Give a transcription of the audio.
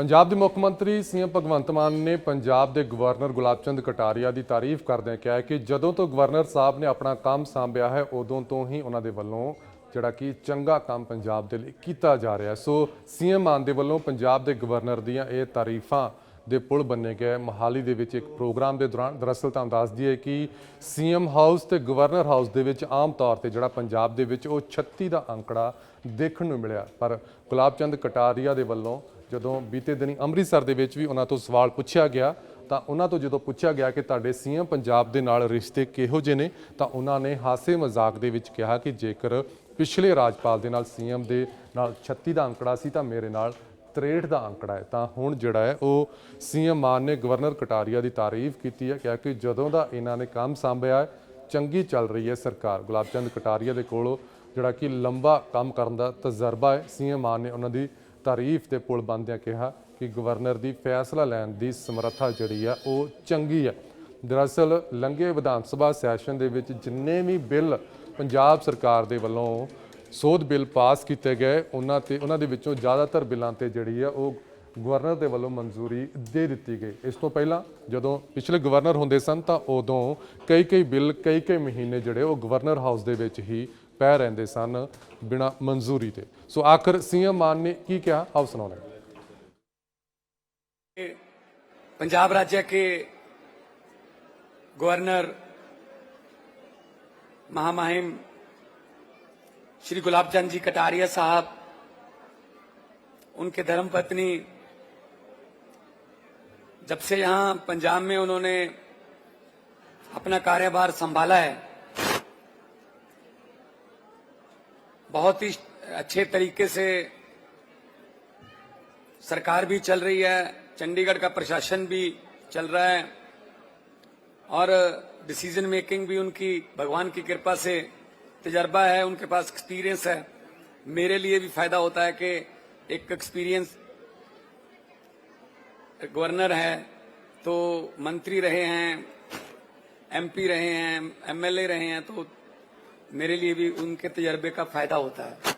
ਪੰਜਾਬ ਦੇ ਮੁੱਖ ਮੰਤਰੀ ਸੀਐਮ ਭਗਵੰਤ ਮਾਨ ਨੇ ਪੰਜਾਬ ਦੇ ਗਵਰਨਰ ਗੁਲਾਬ ਚੰਦ ਕਟਾਰੀਆ ਦੀ ਤਾਰੀਫ ਕਰਦਿਆਂ ਕਿਹਾ ਕਿ ਜਦੋਂ ਤੋਂ ਗਵਰਨਰ ਸਾਹਿਬ ਨੇ ਆਪਣਾ ਕੰਮ ਸੰਭਿਆ ਹੈ, ਉਦੋਂ ਤੋਂ ਹੀ ਉਹਨਾਂ ਦੇ ਵੱਲੋਂ ਜਿਹੜਾ ਕਿ ਚੰਗਾ ਕੰਮ ਪੰਜਾਬ ਦੇ ਲਈ ਕੀਤਾ ਜਾ ਰਿਹਾ ਹੈ। ਸੋ ਸੀਐਮ ਮਾਨ ਦੇ ਵੱਲੋਂ ਪੰਜਾਬ ਦੇ ਗਵਰਨਰ ਦੀਆਂ ਇਹ ਤਾਰੀਫਾਂ ਦੇ ਪੁਲ ਬੰਨੇ ਗਏ। ਮਹਾਲੀ ਦੇ ਵਿੱਚ ਇੱਕ ਪ੍ਰੋਗਰਾਮ ਦੇ ਦੌਰਾਨ ਦਰਅਸਲ ਤੁਹਾਨੂੰ ਦੱਸ ਦਈਏ ਕਿ ਸੀਐਮ ਹਾਊਸ ਤੇ ਗਵਰਨਰ ਹਾਊਸ ਦੇ ਵਿੱਚ ਆਮ ਤੌਰ ਤੇ ਜਿਹੜਾ ਪੰਜਾਬ ਦੇ ਵਿੱਚ ਉਹ 36 ਦਾ ਅੰਕੜਾ ਦੇਖਣ ਨੂੰ ਮਿਲਿਆ। ਪਰ ਗੁਲਾਬ ਚੰਦ ਕਟਾਰੀਆ ਦੇ ਵੱਲੋਂ ਜਦੋਂ ਬੀਤੇ ਦਿਨੀ ਅੰਮ੍ਰਿਤਸਰ ਦੇ ਵਿੱਚ ਵੀ ਉਹਨਾਂ ਤੋਂ ਸਵਾਲ ਪੁੱਛਿਆ ਗਿਆ, ਤਾਂ ਉਹਨਾਂ ਤੋਂ ਜਦੋਂ ਪੁੱਛਿਆ ਗਿਆ ਕਿ ਤੁਹਾਡੇ ਸੀਐਮ ਪੰਜਾਬ ਦੇ ਨਾਲ ਰਿਸ਼ਤੇ ਕਿਹੋ ਜਿਹੇ ਨੇ, ਤਾਂ ਉਹਨਾਂ ਨੇ ਹਾਸੇ ਮਜ਼ਾਕ ਦੇ ਵਿੱਚ ਕਿਹਾ ਕਿ ਜੇਕਰ ਪਿਛਲੇ ਰਾਜਪਾਲ ਦੇ ਨਾਲ ਸੀਐਮ ਦੇ ਨਾਲ 36 ਦਾ ਅੰਕੜਾ ਸੀ, ਤਾਂ ਮੇਰੇ ਨਾਲ 63 ਦਾ ਅੰਕੜਾ ਹੈ। ਤਾਂ ਹੁਣ ਜਿਹੜਾ ਹੈ, ਉਹ ਸੀਐਮ ਮਾਨ ਨੇ ਗਵਰਨਰ ਕਟਾਰੀਆ ਦੀ ਤਾਰੀਫ ਕੀਤੀ ਹੈ, ਕਿਹਾ ਕਿ ਜਦੋਂ ਦਾ ਇਹਨਾਂ ਨੇ ਕੰਮ ਸੰਭਿਆ ਚੰਗੀ ਚੱਲ ਰਹੀ ਹੈ ਸਰਕਾਰ। ਗੁਲਾਬ ਚੰਦ ਕਟਾਰੀਆ ਦੇ ਕੋਲੋਂ ਜਿਹੜਾ ਕਿ ਲੰਬਾ ਕੰਮ ਕਰਨ ਦਾ ਤਜਰਬਾ ਹੈ, ਸੀਐਮ ਮਾਨ ਨੇ ਉਹਨਾਂ ਦੀ ਤਾਰੀਫ ਤੇ ਪੁਲ ਬੰਦਿਆਂ ਕਿਹਾ ਕਿ ਗਵਰਨਰ ਦੀ ਫੈਸਲਾ ਲੈਣ ਦੀ ਸਮਰੱਥਾ ਜਿਹੜੀ ਆ, ਉਹ ਚੰਗੀ ਹੈ ਦਰਅਸਲ, ਲੰਘੇ ਵਿਧਾਨ ਸਭਾ ਸੈਸ਼ਨ ਦੇ ਵਿੱਚ ਜਿੰਨੇ ਵੀ ਬਿੱਲ ਪੰਜਾਬ ਸਰਕਾਰ ਦੇ ਵੱਲੋਂ ਸੋਧ ਬਿੱਲ ਪਾਸ ਕੀਤੇ ਗਏ, ਉਹਨਾਂ ਤੇ, ਉਹਨਾਂ ਦੇ ਵਿੱਚੋਂ ਜ਼ਿਆਦਾਤਰ ਬਿੱਲਾਂ ਤੇ ਜਿਹੜੀ ਆ, ਉਹ ਗਵਰਨਰ ਦੇ ਵੱਲੋਂ ਮਨਜ਼ੂਰੀ ਦੇ ਦਿੱਤੀ ਗਈ। ਇਸ ਤੋਂ ਪਹਿਲਾਂ ਜਦੋਂ ਪਿਛਲੇ ਗਵਰਨਰ ਹੁੰਦੇ ਸਨ, ਤਾਂ ਉਦੋਂ ਕਈ ਕਈ ਬਿੱਲ ਕਈ ਕਈ ਮਹੀਨੇ ਜਿਹੜੇ ਉਹ ਗਵਰਨਰ ਹਾਊਸ ਦੇ ਵਿੱਚ ਹੀ ਪੈ ਰਹਿੰਦੇ ਸਨ ਬਿਨਾ ਮਨਜ਼ੂਰੀ ਤੇ ਸੋ ਆਖਰ ਸੀਐਮ ਮਾਨ ਨੇ ਕੀ ਕਿਹਾ ਆਓ ਸੁਣਾਉਂਦੇ ਹਾਂ। पंजाब राज्य के गवर्नर महामहिम श्री गुलाब चंद जी कटारिया साहब उनके धर्मपत्नी जब से यहां पंजाब में उन्होंने अपना कार्यभार संभाला है बहुत ही अच्छे तरीके से सरकार भी चल रही है, चंडीगढ़ का प्रशासन भी चल रहा है, और डिसीज़न मेकिंग भी उनकी, भगवान की कृपा से तजर्बा है, उनके पास एक्सपीरियंस है। मेरे लिए भी फ़ायदा होता है कि एक एक्सपीरियंस गवर्नर है तो मंत्री रहे हैं एमपी रहे हैं एमएलए रहे हैं तो मेरे लिए भी उनके तजर्बे का फायदा होता है